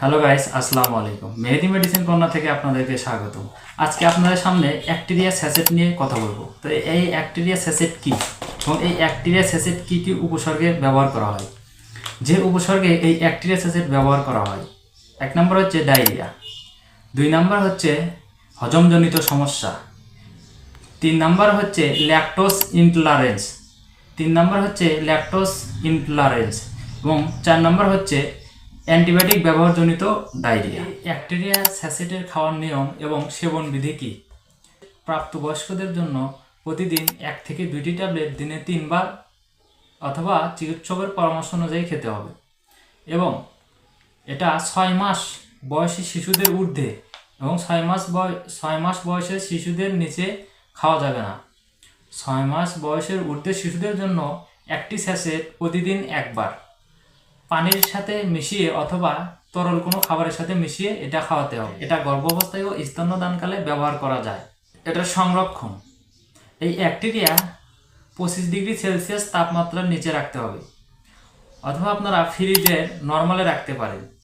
Hello guys আসসালামু আলাইকুম। মেহেদি medicine corner থেকে আপনাদেরকে স্বাগত আজকে আপনাদের সামনে অ্যাক্টেরিয়া স্যাসেট নিয়ে কথা বলব। তো এই অ্যাক্টেরিয়া স্যাসেট কি? এবং এই অ্যাক্টেরিয়া স্যাসেট কি কি উপসর্গে ব্যবহার করা হয়? যে উপসর্গে এই অ্যাক্টেরিয়া স্যাসেট ব্যবহার করা হয়, এক নম্বর হচ্ছে ডায়রিয়া, দুই নম্বর হচ্ছে হজমজনিত সমস্যা, তিন নম্বর হচ্ছে ল্যাকটোস ইনটলারেন্স তিন নাম্বার হচ্ছে ল্যাকটোস ইনটলারেন্স এবং চার নাম্বার হচ্ছে অ্যান্টিবায়োটিক ব্যবহারজনিত ডায়রিয়া। ব্যাকটেরিয়া স্যাসেটের খাওয়ার নিয়ম এবং সেবন বিধি কী? প্রাপ্তবয়স্কদের জন্য প্রতিদিন এক থেকে দুইটি ট্যাবলেট দিনে তিনবার অথবা চিকিৎসকের পরামর্শ অনুযায়ী খেতে হবে। এবং এটা ছয় মাস বয়সী শিশুদের ঊর্ধ্বে এবং ছয় মাস বয়, ছয় মাস বয়সের শিশুদের নিচে খাওয়া যাবে না। ছয় মাস বয়সের ঊর্ধ্বে শিশুদের জন্য একটি স্যাসেট প্রতিদিন একবার। পানির সাথে মিশিয়ে অথবা তরল কোনো খাবারের সাথে মিশিয়ে এটা খাওয়াতে হবে। এটা গর্ভাবস্থায় ও স্তন্যদানকালে ব্যবহার করা যায়। এটা সংরক্ষণ। এই ব্যাকটেরিয়া পঁচিশ ডিগ্রি সেলসিয়াস তাপমাত্রার নিচে রাখতে হবে। অথবা আপনারা ফ্রিজে নর্মালে রাখতে পারেন।